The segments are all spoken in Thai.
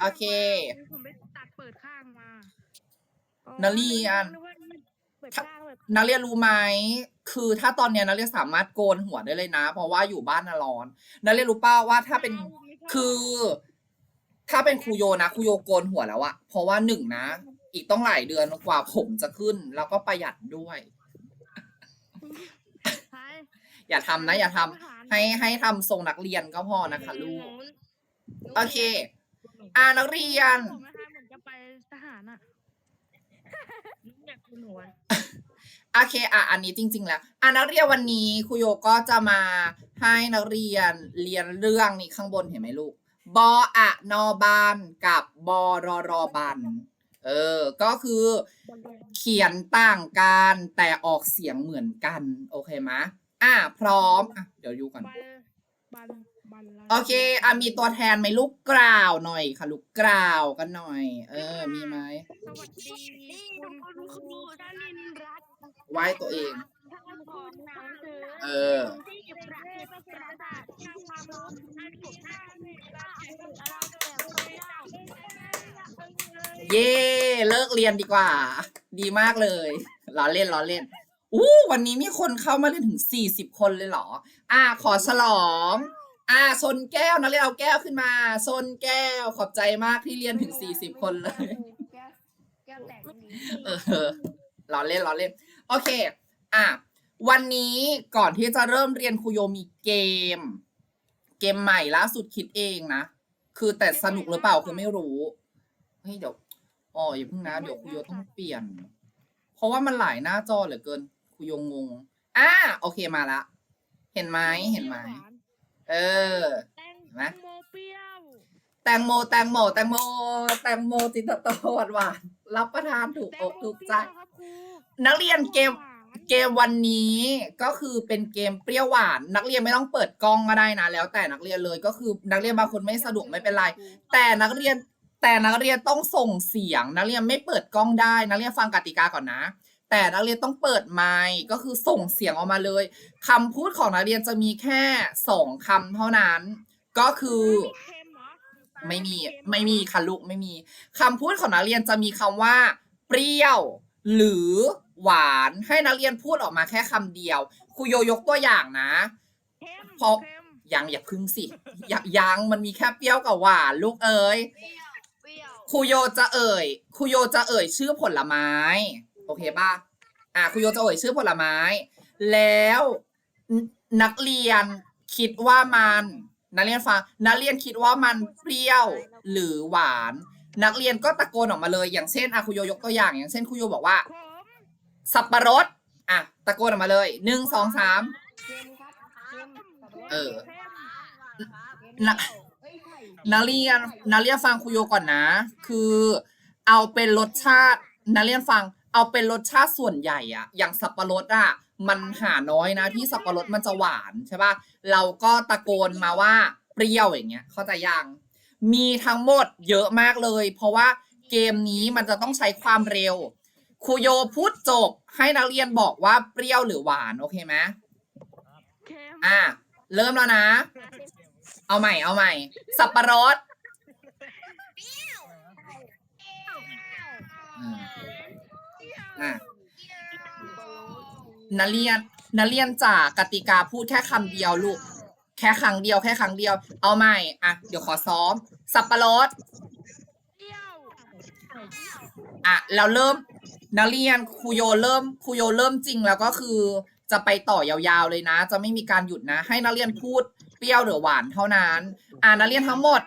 โอเค ผมไปตัดเปิดข้างมานาเรียน กว่าเปิดข้างเปิดนักเรียนรู้ไหม คือถ้าตอนเนี้ยนักเรียนสามารถโกนหัวได้เลยนะ เพราะว่าอยู่บ้านน่ะร้อน นักเรียนรู้เป้าว่าถ้าเป็น คือ ถ้าเป็นครูโยนะครูโยโกนหัวแล้วอะเพราะว่าหนึ่งนะ อีกต้องหลายเดือนกว่าผมจะขึ้น แล้วก็ประหยัดด้วย ใช่อย่าทำนะ อย่าทำให้ให้ทำทรงนักเรียนก็พอนะคะ ลูก โอเค อ่านักเรียน ผมนะคะเหมือนจะไปทหารอะอยากคุณหัวโอเคอะอันนี้จริง ๆ แล้วอะนักเรียนวันนี้ครูโยก็จะมาให้นักเรียนเรียนเรื่องนี้ข้างบนเห็นไหมลูกบออะนอบานกับบอรอรอบันเออ ก็คือเขียนต่างกันแต่ออกเสียงเหมือนกัน โอเคไหมอะพร้อมอะเดี๋ยวดูก่อน บันบันบัน โอเคอะมีตัวแทนไหมลูกกล่าวหน่อยค่ะ ลูกกล่าวกันหน่อย เออ มีไหมสวัสดีคุณครูท่านนินรัตน์ไหว้ตัวเอง ท่านสอนหนังสือเออ ที่ประเทศศาสตร์ศาสตร์ทางความรู้อันถูกต้องว่าเราแบบไม่ได้เย่เลิกเรียนดีกว่า ดีมากเลยล้อเล่นล้อเล่นอู้วันนี้มีคนเข้ามาเล่นถึงสี่สิบคนเลยเหรอ อ่าขอฉลอง อ่าชนแก้วนะเรียนเอาแก้วขึ้นมาชนแก้วขอบใจมากที่เรียนถึงสี่สิบคนเลย แก้วแก้วแตกดีเออล้อเล่นล้อเล่น โอเค อะ วันนี้ก่อนที่จะเริ่มเรียนครูโยมีเกม เกมใหม่ล่าสุดคิดเองนะ คือแต่สนุกหรือเปล่าคือไม่รู้เฮ้ยเดี๋ยวอ๋ออย่าเพิ่งนะเดี๋ยวครูโยต้องเปลี่ยน เพราะว่ามันหลายหน้าจอเหลือเกินครูโยงงอะโอเคมาละ เห็นไหมเห็นไหม เออ แตงเห็นไหมโมเปรี้ยวแตงโมแตงโมแตงโมแตงโมจิตโตหวานหวานๆรับประทานถูกอกถูกใจครับครูนักเรียนเกมเกมวันนี้ก็คือเป็นเกมเปรี้ยวหวาน นักเรียนไม่ต้องเปิดกล้องก็ได้นะแล้วแต่นักเรียนเลยก็คือนักเรียนบางคนไม่สะดวกไม่เป็นไร แต่นักเรียนแต่นักเรียนต้องส่งเสียง นักเรียนไม่เปิดกล้องได้ นักเรียนฟังกติกาก่อนนะ แต่นักเรียนต้องเปิดไมค์ก็คือส่งเสียงออกมาเลยคำพูดของนักเรียนจะมีแค่สองคำเท่านั้น ก็คือเค็มเหรอไม่มีไม่มีค่ะลูกไม่มีคำพูดของนักเรียนจะมีคำว่า เปรี้ยว หรือหวานให้นักเรียนพูดออกมาแค่คำเดียวครูโยยกตัวอย่างนะเค็มเพราะเค็มยังอย่าพึ่งสิอย่ายังมันมีแค่เปรี้ยวกับหวานลูกเอ๋ยเปรี้ยวครูโยจะเอ่ยครูโยจะเอ่ยชื่อผลไม้ โอเคป่ะอะครูโยจะเอ่ยชื่อผลไม้ แล้วนักเรียนคิดว่ามันนักเรียนฟังนักเรียนคิดว่ามันเปรี้ยวหรือหวาน นักเรียนก็ตะโกนออกมาเลย อย่างเช่นอะครูโยยกตัวอย่าง อย่างเช่นครูโยบอกว่า สับปะรดอะตะโกนออกมาเลยหนึ่งสองสามเออเค็มครับเค็มนะเอ้ยไข่นักเรียนนักเรียนฟังครูโยก่อนนะ คือ เอาเป็นรสชาตินักเรียนฟัง เอาเป็นรสชาติส่วนใหญ่อะอย่างสับปะรดอะมันหาน้อยนะที่สับปะรดมันจะหวานใช่ปะเราก็ตะโกนมาว่าเปรี้ยวอย่างเงี้ยเข้าใจยังมีทั้งหมดเยอะมากเลย เพราะว่าเกมนี้มันจะต้องใช้ความเร็วครูโยพูดจบให้นักเรียนบอกว่าเปรี้ยวหรือหวาน โอเคไหมเค็มอะเริ่มแล้วนะ เอาใหม่เอาใหม่ สับปะรด อะนักเรียนนักเรียนจากกติกาพูดแค่คำเดียวลูก แค่ครั้งเดียวแค่ครั้งเดียว เอาใหม่อะเดี๋ยวขอซ้อม สับปะรดอะเราเริ่มนักเรียนครูโยเริ่มครูโยเริ่มจริงแล้วก็คือจะไปต่อยาวๆเลยนะ จะไม่มีการหยุดนะ ให้นักเรียนพูดเปรี้ยวหรือหวานเท่านั้น อะนักเรียนทั้งหมด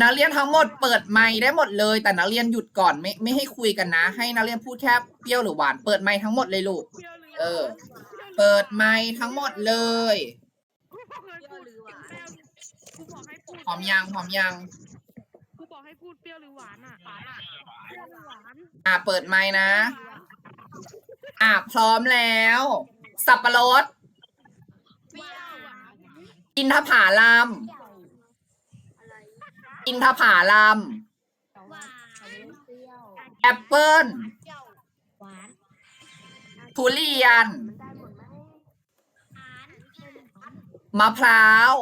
นักเรียนทั้งหมดเปิดไมค์ได้หมดเลย แต่นักเรียนหยุดก่อนไม่ไม่ให้คุยกันนะ ให้นักเรียนพูดแค่เปรี้ยวหรือหวานเปิดไมค์ทั้งหมดเลยลูกเปรี้ยวหรือเออ เปิดไมค์ทั้งหมดเลยครูบอกให้พูดเปรี้ยวครูบอกให้พูดพร้อมยังพร้อมยังครูบอกให้พูดเปรี้ยวหรือหวานอะหวานอะเปรี้ยวหรือหวานอะเปิดไมค์นะ อะพร้อมแล้ว สับปะรดเปรี้ยวหวานอินทผาลัมอะไร อินทผาลัมแต่ว่าอันนี้เปรี้ยวแอปเปิ้ลเปรี้ยวหวานทุเรียนมันได้หมดไหมหวานมะพร้าว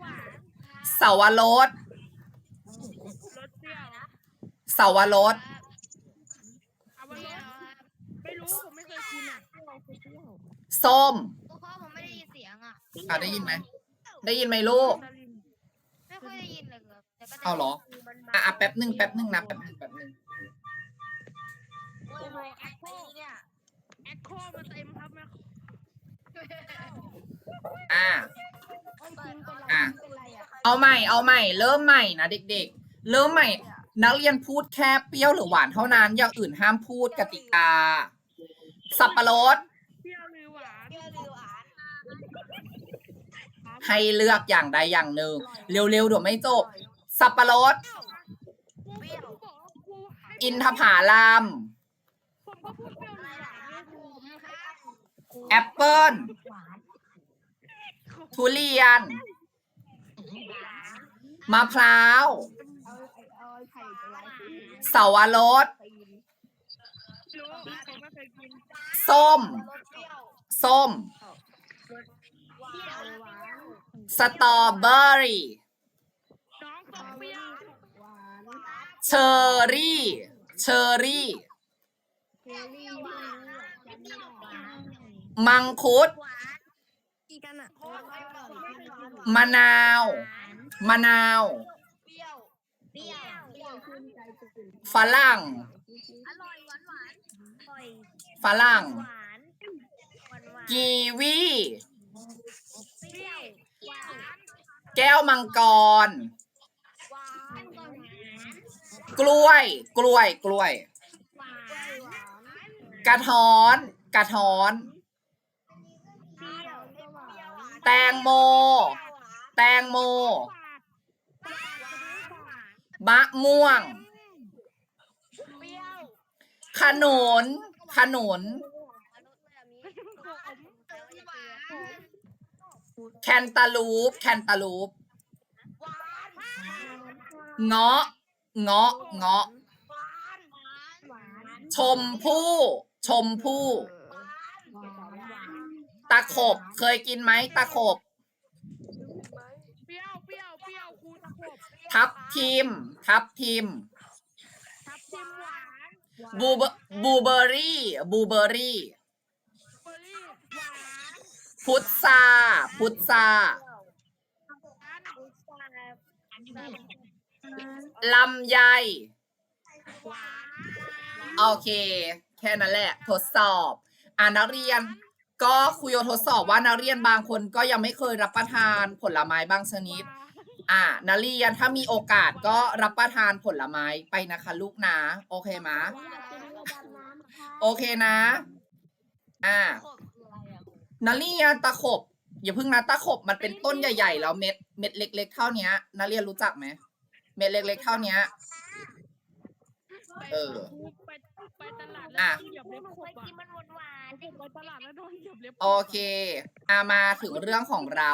หวานสาวรสหสาวรสเอาวันนี้ไม่รู้ผมไม่เคยกินอะส้มพ่อผมไม่ได้ยินเสียงอะอะได้ยินไหม ได้ยินไหมลูกไม่ ค่อยได้ยินเลยครับแต่ก็ได้เอาเหรออะอะแป๊บหนึ่งแป๊บหนึ่งนะแป๊บหนึ่งแป๊บหนึ่งโอ้ยแอคโคเนี่ยแอคโคมาเต็มครับแม่อะอะเอาใหม่เอาใหม่ เริ่มใหม่นะเด็ก ๆ เริ่มใหม่ นักเรียนพูดแค่เปรี้ยวหรือหวานเท่านั้นอย่างอื่นห้ามพูดกติกา สับปะรด เปรี้ยวหรือหวาน เปรี้ยวหรือหวาน ให้เลือกอย่างใดอย่างหนึ่ง เร็วๆเดี๋ยวไม่จบ สับปะรดเปรี้ยวบอกว่าครูให้อินทผลัมผมก็พูดเปรี้ยวหรือหวานนะครูแอปเปิ้ลหวานทุเรียน มะพร้าวเอาเอาไข่ไปไว้ที่เสาวรสรู้ผมไม่เคยกินส้มรสเปรี้ยวส้มหวานหวาน สตรอเบอรี่เชอร์รี่เชอร์รี่ มังคุด มะนาว มะนาว ฝรั่ง ฝรั่ง กีวี แก้วมังกร กล้วย กล้วย กล้วย กระท้อน กระท้อน แตงโม แตงโม มะม่วง ขนุน ขนุน แคนตาลูปแคนตาลูปหวานเงาะเงาะเงาะหวานหวานชมพู่ชมพู่หวานหวานตะขบเคยกินไหมตะขบเปรี้ยวเปรี้ยวเปรี้ยวครูตะขบทับทิมทับทิมทับทิมหวานบูเบบูเบอรี่บูเบอรี่ เบอร์รี่หวาน พุทราพุทราลำไยโอเค แค่นั้นแหละ ทดสอบ อ่านักเรียน ก็ครูโยทดสอบว่านักเรียนบางคนก็ยังไม่เคยรับประทานผลไม้บางชนิด อ่านักเรียนถ้ามีโอกาสก็รับประทานผลไม้ไปนะคะลูกนะ โอเคไหมะโอเคนะ อ่า นักเรียนตะขบ อย่าเพิ่งนะตะขบมันเป็นต้นใหญ่ๆแล้วเม็ดเม็ดเล็ก ๆ เท่าเนี้ยนักเรียนรู้จักไหมเม็ดเล็ก ๆ เท่าเนี้ย เออ ไปไปตลาดอะแล้วเหยียบเล็บขบอะมันหวานหวานผมไปตลาดแล้วโดนเหยียบเล็บขบโอเคอามาถึงเรื่องของเรา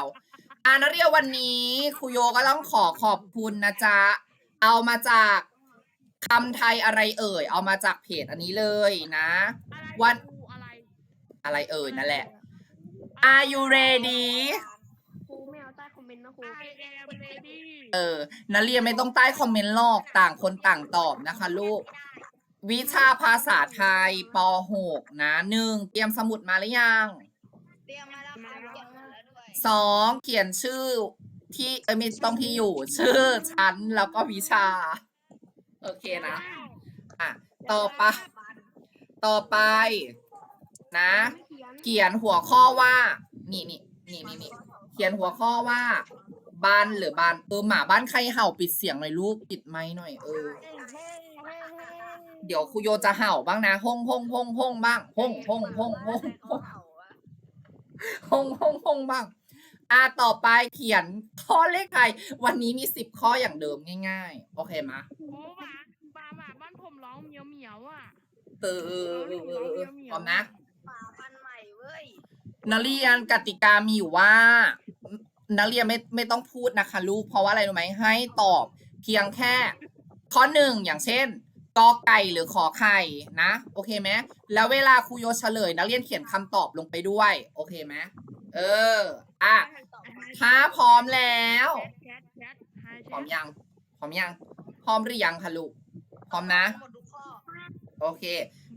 อานักเรียนวันนี้ครูโยก็ต้องขอขอบคุณนะจ๊ะ เอามาจากคำไทยอะไรเอ่ย เอามาจากเพจอันนี้เลยนะ อะไรวันครูอะไรอะไรเอ่ยนั่นแหละ Are you ready ครูไม่เอาใต้คอมเมนต์นะครู I am ready เออนักเรียนไม่ต้องใต้คอมเมนต์หรอกต่างคนต่างตอบนะคะ ลูก วิชาภาษาไทยป .6 นะหนึ่งเตรียมสมุดมาหรือยังเตรียมมาแล้วครับเก็บหมดแล้วด้วยสองเขียนชื่อที่เอ้ยไม่ต้องที่อยู่ ชื่อชั้นแล้วก็วิชา โอเคนะ อะ ต่อไป ต่อไป นะ เขียนหัวข้อว่า นี่นี่นี่นี่นี่เขียนหัวข้อว่า บ้านหรือบ้านเออหมาบ้านใครเห่าปิดเสียงหน่อยลูกปิดไม้หน่อยเออ เดี๋ยวครูโยจะเห่าบ้างนะห้องห้องห้องห้องบ้างห้องห้องห้องห้องห้องห้องห้องห้องบ้างอ่าต่อไปเขียนข้อเลขไทยวันนี้มีสิบข้ออย่างเดิมง่าย ๆ โอเคมะโอ้หมาบาหมาบ้านผมร้องเหมียวเหมียวอะเออเออเออเออเออพร้อมนะป่าพั นธุ์ใหม่เว้ยนักเรียนกติกามีอยู่ว่า นักเรียนไม่ไม่ต้องพูดนะคะลูกเพราะว่าอะไรรู้ไหมให้ตอบ เพียงแค่ข้อหนึ่งอย่างเช่นกอไก่หรือขอไข่นะ โอเคไหมแล้วเวลาครูโยเฉลย นักเรียนเขียนคำตอบลงไปด้วย โอเคไหมเอออะถ้าพร้อมแล้วแชทแชทแชท Hi พร้อมแชทยังพร้อมยังพร้อมหรือยังคะลูกพร้อมนะหมดทุกข้อโอเค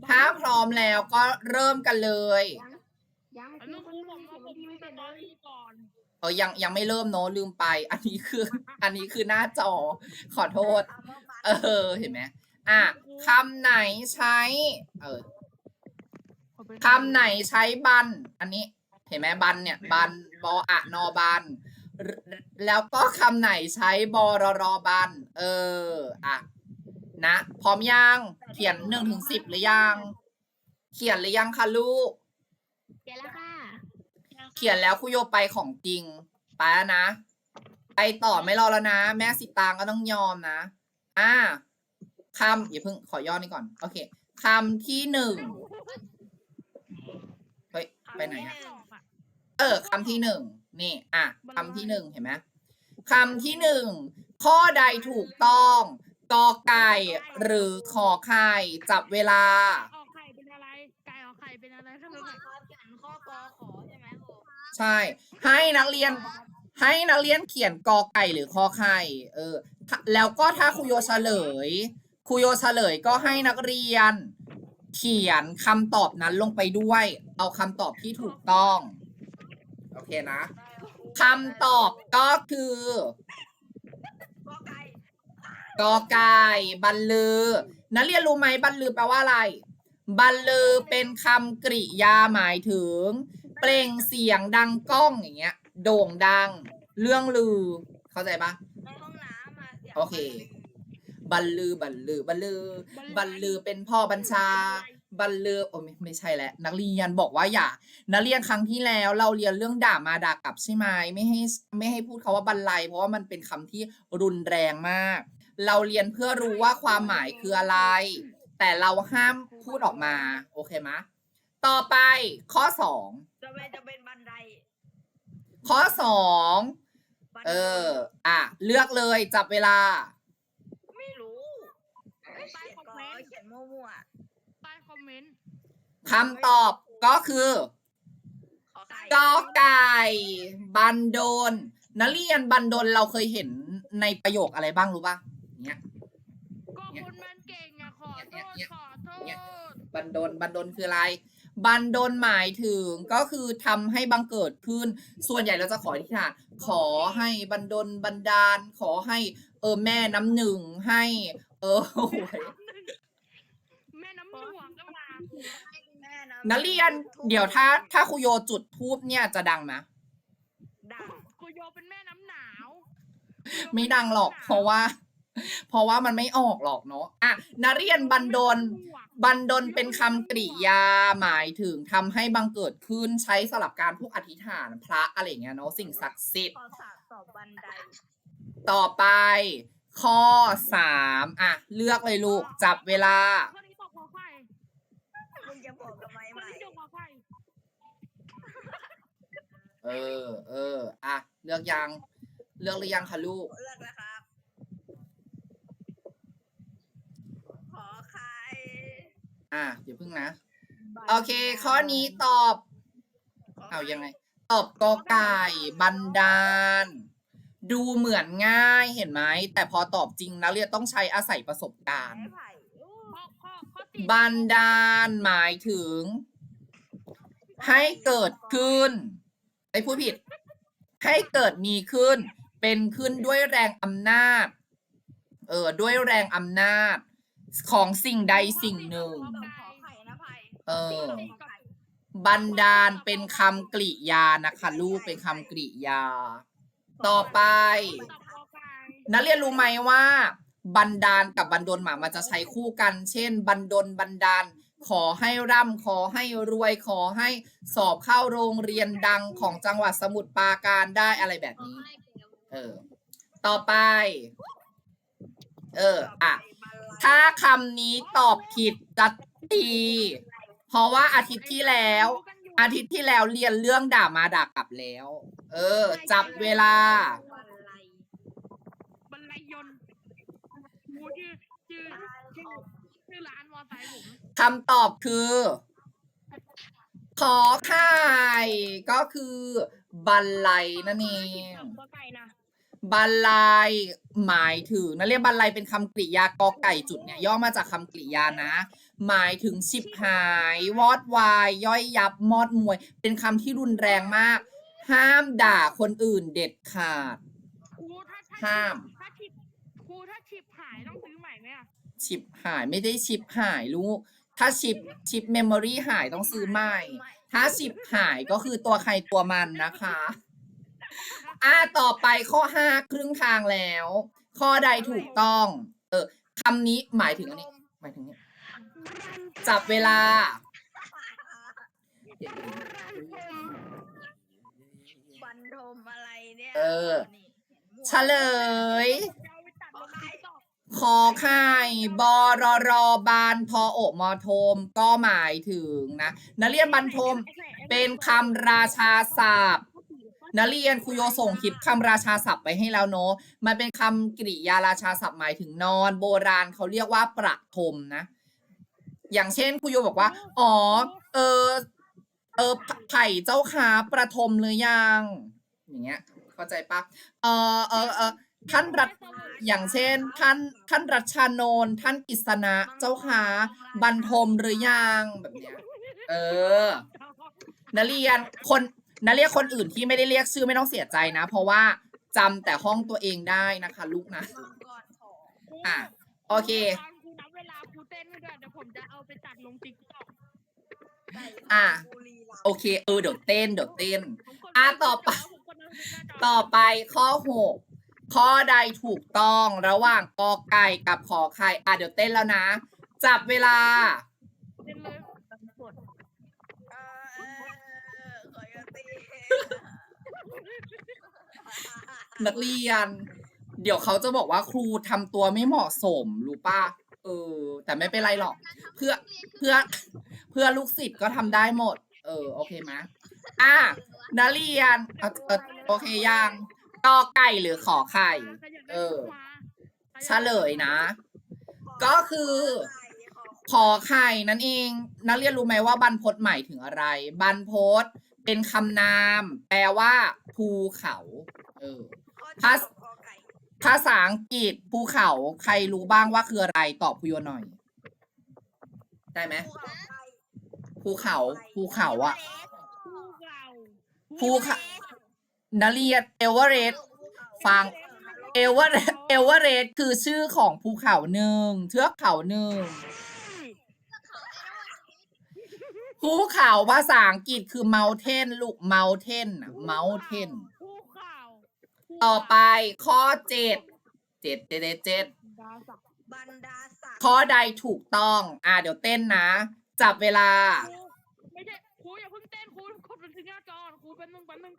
ถ้าพร้อมแล้วก็เริ่มกันเลย บอกว่าเขียนผมที่ไม่ไม่เป็เป็นนเลเลยยก่อน เออยังยังไม่เริ่มเนอะลืมไป อันนี้คือ อันนี้คือหน้าจอ ขอโทษ เออ เห็นไหมอะคำไหนใช้ เออคำไหนใช้บัน อันนี้ เห็นไหมบันเนี่ย บันบออะนอบัน แล้วก็คำไหนใช้บอรอรอบัน เออ อะ นะ พร้อมยัง เขียนหนึ่งถึงสิบหรือยัง เขียนหรือยังคะลูก เขียนแล้วค่ะ เขียนแล้วคุโยไปของจริง ไปแล้วนะ ไปต่อไม่รอแล้วนะ แม่สิตางก็ต้องยอมนะ อ่าคำอย่าเพิ่งขอย่อนี่ก่อน โอเคคำที่หนึ่งเฮ้ย ไปไหนอะเออคำที่หนึ่งนี่ อะคำที่หนึ่งเห็นไหมคำที่หนึ่งข้อใดถูกต้องกอไก่หรือขอไข่จับเวลา ใช่ ให้นักเรียน ให้นักเรียนเขียนกอไก่หรือคอไข่เออ แล้วก็ถ้าครูโยเฉลยครูโยเฉลยก็ให้นักเรียน เขียนคำตอบนั้นลงไปด้วย เอาคำตอบที่ถูกต้อง โอเคนะคำตอบก็คือกอไก่กอไก่บรรลือ นักเรียนรู้ไหมบรรลือแปลว่าอะไร บรรลือเป็นคำกริยาหมายถึง เปล่งเสียงดังก้องอย่างเงี้ย โด่งดัง เรื่องลือ เข้าใจปะ ในห้องน้ำมาเสียงโอเค บรรลือ บรรลือ บรรลือ บรรลือเป็นพ่อบัญชา บรรลือโอ้ไม่ไม่ใช่แหละ นักเรียนบอกว่าอย่า นักเรียนครั้งที่แล้วเราเรียนเรื่องด่ามาด่ากลับใช่ไหมไม่ให้ไม่ให้พูดคาว่าบรรลัยเพราะว่ามันเป็นคำที่รุนแรงมาก เราเรียนเพื่อรู้ว่าความหมายคืออะไร แต่เราห้ามพูดออกมา โอเคไหมะต่อไปข้อสอง จะเป็นจะเป็นบันไดข้อสองบันไดเออ อะ เลือกเลยจับเวลา ไม่รู้เขียนกอเขียนมั่วใต้คอมเมนต์ คำตอบก็คือๆขอไข่กอไก่ บันโดนนักเรียนบันโดนเราเคยเห็นในประโยคอะไรบ้างรู้ป่ะเนี่ยก็คุณมันเก่งอะขอโทษเนี่ยขอโทเนี่ยษบันโดนบันโดนคืออะไร บันโดนหมายถึงก็คือทำให้บังเกิดขึ้น ส่วนใหญ่เราจะขออธิษฐานขอให้บันดลบันดาล ขอให้เออแม่น้ำหนึ่งให้ เออโอ้ยแม่น้ำหนึ่งก็มาแม่นะนักเรียน เดี๋ยวถ้าถ้าครูโยจุดทูบเนี่ยจะดังไหมดังคุโยเป็นแม่น้ำหนาว ไม่ดังหรอกเพราะว่า เพราะว่ามันไม่ออกหรอกเนาะอะนักเรียนบันดล บันดลเป็นคำกริยาหมายถึงทำให้บังเกิดขึ้นใช้สลับการพวกอธิษฐานพระอะไรอย่างเงี้ยเนาะสิ่งศักดิ์สิทธิ์ขอสากตอบบันไดต่อไป ข้อสามอะ เลือกเลยลูก จับเวลาข้อนี้ตอบขอไข่มึงจะบอกทำไมข้อใหม่ นี้ตอบขอไข่เออ เออ อะ เลือกยัง เลือกหรือยังคะลูก เลือกแล้วครับ ขอไข่ อะเดี๋ยวพึ่งนะ โอเค ข้อนี้ตอบขอเอายังไง ตอบกอไก่บันดาล ดูเหมือนง่ายเห็นไหม แต่พอตอบจริงนักเรียนต้องใช้อาศัยประสบการณ์ไม้ไผ่อู้ข้อข้อข้อติดบันดาลหมายถึง ให้เกิดขึ้นไอ้พูดผิด ให้เกิดมีขึ้น เป็นขึ้นด้วยแรงอำนาจ เออ ด้วยแรงอำนาจ ของสิ่งใดสิ่งหนึ่งขอไข่นะไผ่เออขอไข่บันดาลเป็นคำกริยานะคะ ลูกเป็นคำกริยา ต่อไปตอบขอไข่นักเรียนรู้ไหมว่า บันดาลกับบันดลหมามันจะใช้คู่กัน เช่น บันดลบันดาล ขอให้ร่ำขอให้รวย ขอให้สอบเข้าโรงเรียนดังของจังหวัดสมุทรปราการได้อะไรแบบนี้ เออ ต่อไป เออ อะ ถ้าคำนี้ตอบผิดจะตี เพราะว่าอาทิตย์ที่แล้ว อาทิตย์ที่แล้วเรียนเรื่องด่ามาด่ากลับแล้ว เออ จับเวลาบลบรรลัยยนต์มูชื่อชื่อชื่อชื่อร้านมอไซค์ผมคำตอบคือ ขอไข่ก็คือ บันไลนั่นเองไก่นะ บรรลัยหมายถึงนักเรียนบรรลัยเป็นคำกริยากอไก่จุดเนี่ยย่อมาจากคำกริยานะ หมายถึงฉิบหายวอดวาย ย่อยยับมอดมวย เป็นคำที่รุนแรงมาก ห้ามด่าคนอื่นเด็ดขาด ครูถ้าถ้าห้าม ถ้าชิปครูถ้าชิปหายต้องซื้อใหม่ไหมอะชิปหายไม่ได้ชิปหายลูก ถ้าชิปชิปเมมโมรี่หายต้องซื้อใหม่ ถ้าชิปหายก็คือตัวใครตัวมันนะคะ อ่าต่อไปข้อห้าครึ่งทางแล้ว ข้อใดถูกต้อง เออคำนี้หมายถึงอันนี้ หมายถึงนี้จับเวลา บันทมอะไรเนี่ยเออนี่เฉลยจะเอาไปตัดลงติ๊กต็อกขอไข่บอรอรอบานพอโอกมอโทมก็หมายถึงนะนักเรียนบรรทมเป็นคำราชาศัพท์ นักเรียนครูโยส่งคลิปคำราชาศัพท์ไปให้แล้วเนอะมันเป็นคำกริยาราชาศัพท์หมายถึงนอน โบราณเขาเรียกว่าประทมนะ อย่างเช่นครูโยบอกว่า อ๋อ เออเออไผไผ่เจ้าขาประทมหรือยัง อย่างเงี้ย เข้าใจปะเออเออเออท่านรัฐอย่างเช่น ท่านท่านรัชชานนท์ท่านกิษณะเจ้าขาบรรทมหรือยังแบบเนี้ยเออนักเรียนคน นักเรียนคนอื่นที่ไม่ได้เรียกชื่อไม่ต้องเสียใจนะ เพราะว่าจำแต่ห้องตัวเองได้นะคะ ลูกนะมังกรทองอะ โอเค ครูนับเวลาครูเต้นให้ด้วยเดี๋ยวผมจะเอาไปตัดลงติ๊กต็อกไก่อะ บุรีรัมย์โอเคเออเดี๋ยวเต้นเดี๋ยวเต้นอะต่อไปต่อไปข้อหกข้อใดถูกต้องระหว่างกอไก่กับขอไข่อะเดี๋ยวเต้นแล้วนะ จับเวลา เต้นเลยกด เออเออขอยตี นักเรียน เดี๋ยวเขาจะบอกว่าครูทำตัวไม่เหมาะสมรู้ป่ะเออ แต่ไม่เป็นไรหรอก เพื่อเพื่อเพื่อลูกศิษย์ก็ทำได้หมด เออ โอเคไหมอะนักเรียนเออเออโอเคยังกอไก่หรือขอไข่ เออ เฉลยนะ ก็คือ ขอไข่นั่นเอง นักเรียนรู้ไหมว่าบรรพตหมายถึงอะไร บรรพตเป็นคำนาม แปลว่าภูเขา เออ ภาษภาษาอังกฤษภูเขาใครรู้บ้างว่าคืออะไรตอบคุโยหน่อย ได้ไหมภูเขาภูเขาอะภูเขาภูเขานักเรียนเอเวอเรสต์ฟังเอเวอเรสต์เอเวอเรสต์คือชื่อของภูเขาหนึ่งเทือกเขาหนึ่งภูเขาภาษาอังกฤษคือ mountain ลูก mountain อะ mountain ภูเขา ต่อไปข้อเจ็ดเจ็ดเจ็ดเจ็ดเจ็ดดาสักบรรดาศักดิ์ข้อใดถูกต้อง อ่าเดี๋ยวเต้นนะ จับเวลาครูไม่ใช่ครูอย่าเพิ่งเต้นครูกดบันทึกหน้าจอครูแป๊บนึงแป๊บนึง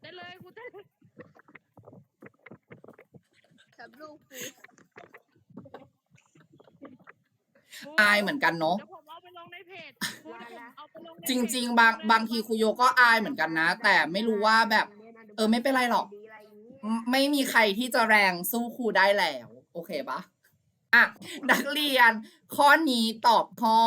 เต้นเลยครูเต้นเลยกับลูกครูอายเหมือนกันเนาะ เดี๋ยวผมเอาไปลงในเพจครูเดี๋ยวผมเอาไปลงในเพจริง ๆ บางบางทีครูโยก็อายเหมือนกันนะ แต่ไม่รู้ว่าแบบ เออไม่เป็นไรหรอก ไม่ไม่มีใครที่จะแรงสู้ครูได้แล้ว โอเคปะอะนักเรียน ข้อนี้ตอบข้อ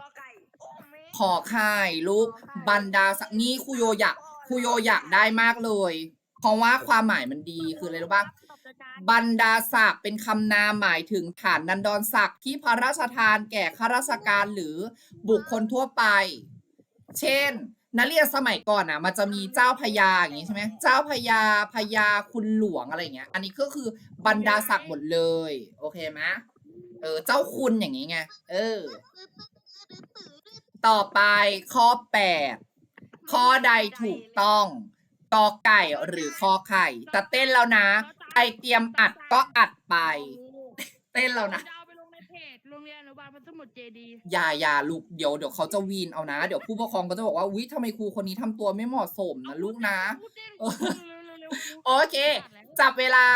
ก็ไก่โอ้แม่ขอไข่ลูกบรรดาศักดิ์นี่ครูโยอยากครูโยอยากได้มากเลย เพราะว่าความหมายมันดีคืออะไรรู้ปะตอบรายการบรรดาศักดิ์เป็นคำนามหมายถึงฐานนันดรศักดิ์ที่พระราชทานแก่ข้าราชการหรือบุคคลทั่วไป เช่น นักเรียนสมัยก่อนอะ มันจะมีเจ้าพญาอย่างงี้ใช่ไหมเจ้าพญาพญาคุณหลวงอะไรอย่างเงี้ย อันนี้ก็คือบรรดาศักดิ์หมดเลย โอเคไหมเออ เจ้าคุณอย่างงี้ไงเออ ต่อไปข้อแปดข้อใดถูกต้องกอไก่หรือคอไข่จะเต้นแล้วนะใครเตรียมอัดก็อัดไป เต้นแล้วนะ รงเรียนอนุบาลพัฒนมุตเจดีอย่าอย่าลูกเดี๋ยวเดี๋ยวเขาจะวีนเอานะ เดี๋ยวผู้ปกครองก็จะบอกว่าอุ๊ยทำไมครูคนนี้ทำตัวไม่เหมาะสมนะลูกนะ พูดเต้นเออเร็วๆๆๆโอเค จับเวลา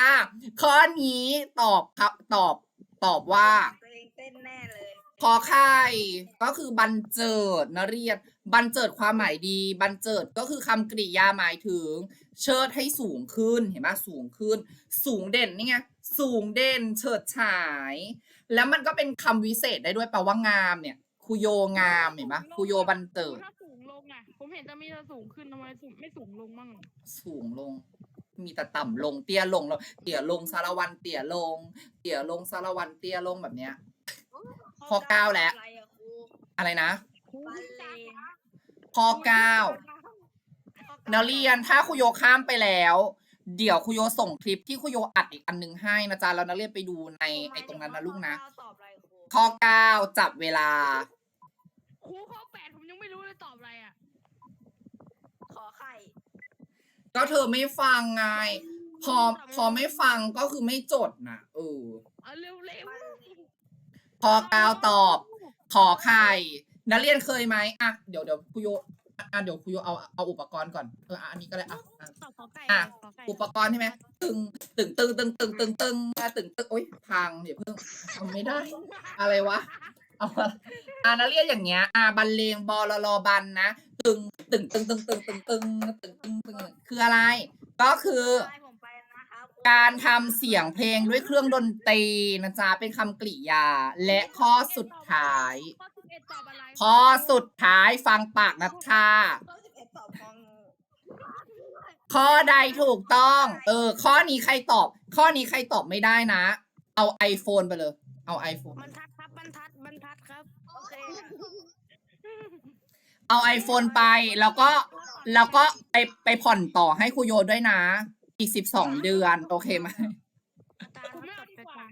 อะข้อนี้ตอบครับตอบตอบว่า ขอไข่ก็คือบันเจิดนะเรียนบันเจิดความหมายดี บันเจิดก็คือคำกริยาหมายถึง เชิดให้สูงขึ้นเห็นไหมสูงขึ้น สูงเด่นนี่ไงสูงเด่น เฉิดฉาย แล้วมันก็เป็นคำวิเศษได้ด้วยแปลว่างามเนี่ยคคุโยงามเห็นปะคุโยบันเติดถ้าสูงลงอะผมเห็นจะมีแต่สูงขึ้นทำไมสูงไม่สูงลงมั่งอะสูงลง มีแต่ต่ำลงเตี้ยลงแล้วเตี้ยลงสารวันเตี้ยลงเตี้ยลงสารวันเตี้ยลงแบบเนี้ย ข้อเก้าแล้ว อะไรอะครูอะไรนะครูบันเลงข้อเก้า นักเรียนถ้าคุโยข้ามไปแล้ว เดี๋ยวคุโยส่งคลิปที่คุโยอัดอีกอันหนึงให้นะจ๊ะแล้วนักเรียนไปดูในไอ้ตรงนั้นนะลูกนะ ข้อตอบอะไรครูข้อเก้าจับเวลา ครูข้อแปดผมยังไม่รู้เลยตอบอะไรอะขอไข่ก็เธอไม่ฟังไง พอพอไม่ฟังก็คือไม่จดนะเออเอาเร็วเร็วบันเลง ข้อก้าตอบ ขอไข่นักเรียนเคยไหมอะเดี๋ยวเดี๋ยวคุโยอะเดี๋ยวคุโยเอาเอาอุปกรณ์ก่อนเอออะอันนี้ก็ได้อะอะ ตอบขอไก่อะ ขไก่อุปกรณ์ใช่ไหมตึงตึงตึงตึงตึงตึงตึงอะตึงตึงโอ๊ยพังเดี๋ยวเพิ่งทำไม่ได้ อะไรวะเอามาอ่านักเรียนอย่างเงี้ย อ่าบรรเลงบอลลอบันนะตึงตึงตึงตึงตึงตึงตึงตึงตึงตึงคืออะไร ก็คือ ไการทำเสียงเพลงด้วยเครื่องดนตรีนะจ๊ะเป็นคำกริยา และข้อสุดท้าย ข้อสิบเอ็ดตอบอะไรข้อสุดท้ายฟังปากนัชชาข้อสิบเอ็ดตอบงองูข้อใดถูกต้อง เออ ข้อนี้ใครตอบ ข้อนี้ใครตอบไม่ได้นะ เอา iPhone ไปเลย เอา iPhone บรรทัดครับบรรทัดบรรทัดครับ โอเคเอา iPhone ไปแล้วก็แล้วก็ไปไปผ่อนต่อให้ครูโยด้วยนะ อีกสิบสองเดือน โอเคไหม ตาไม่เอาดีกว่า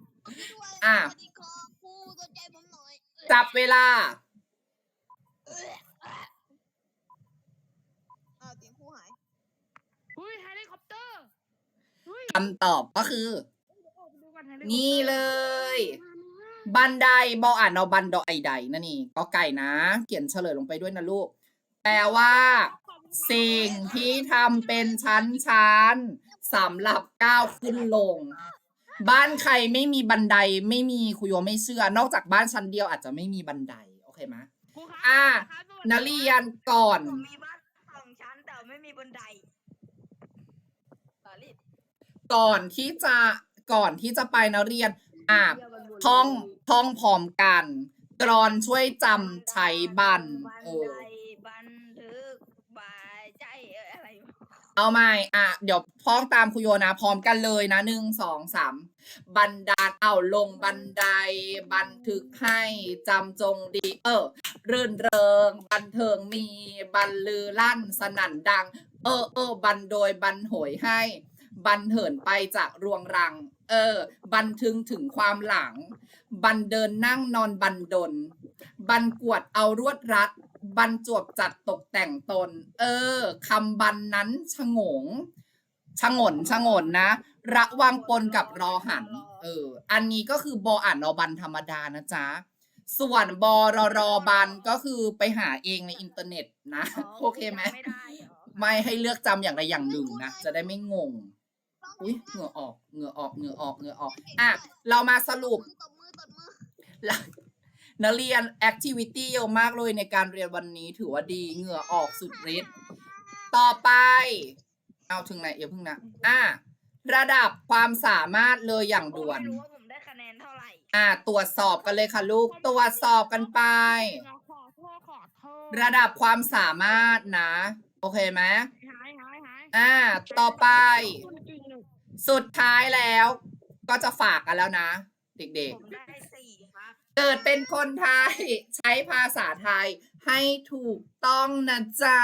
อะ สวัสดีครับครูสนใจผมหน่อยจับเวลา อ้าวเสียงครูหายเฮ้ยเฮลิคอปเตอร์เฮ้ยคำตอบก็คือ ออกไปดูก่อนเฮลิคอปตอร์นี่เลย บันไดบออ่านเอาบันดอไอใดนั่นนี่ก็ไก่นะ เขียนเฉลยลงไปด้วยนะลูก แปลว่า สิ่งที่ทำเป็นชั้นชั้นๆ สำหรับก้าวขึ้นลง บ้านใครไม่มีบันไดไม่มีคุโยไม่เชื่อ นอกจากบ้านชั้นเดียวอาจจะไม่มีบันไดโอเคไหม ครูครับอะ ครูครับนักเรียนก่อน ผมมีบ้านสองชั้นแต่ไม่มีบันไดต่อรีบก่อนที่จะก่อนที่จะไปนักเรียนอะท่องท่องพร้อมกัน กรอนช่วยจำใช้บันบันเอไดอบันทึกบายใจเอออะไรวะ เอาใหม่อะ เดี๋ยวพ้องตามคุโยนะ พร้อมกันเลยนะหนึ่งสองสามบันดาลเอาลงบันได บันทึกให้จำจงดี เออ รื่นเริง บันเทิงมี บันลือลั่นสนั่นดัง เออเออบันโดยบันโหยให้ บันเหินไปจากรวงรัง เออ บันทึงถึงความหลัง บันเดินนั่งนอนบันดลบันกวดเอารวดรัด บันจวบจัดตกแต่งตน เออคำบันนั้นชะงงชะงนชะงนนะ ระวังปนกับรอหัน เออ อันนี้ก็คือบออ่านอบันธรรมดานะจ๊ะ ส่วนบอรอรอบันก็คือไปหาเองในอินเทอร์เน็ตนะ โอเคไหมจำไม่ได้เหรอไม่ให้เลือกจำอย่างใดอย่างหนึ่งนะ จะได้ไม่งง อุ้ยเหงื่อออก เหงื่อออก เหงื่อออก เหงื่อออก อะ เรามาสรุป นักเรียนแอคทิวิตี้เยอะมากเลยในการเรียนวันนี้ถือว่าดีเหงื่อออกสุดฤทธิ์ต่อไปเอาถึงไหนเดี๋ยวเพิ่งนะอะระดับความสามารถเลยอย่างด่วน ไม่รู้ว่าผมได้คะแนนเท่าไหร่อะตรวจสอบกันเลยค่ะลูกตรวจสอบกันไป ขอโทษขอโทษระดับความสามารถนะ โอเคไหมหายหายหายอะต่อไป คุณจริงหนึ่งสุดท้ายแล้ว ก็จะฝากกันแล้วนะ เด็กผมได้สี่ครับๆ เกิดเป็นคนไทย ใช้ภาษาไทยให้ถูกต้องนะจ๊ะ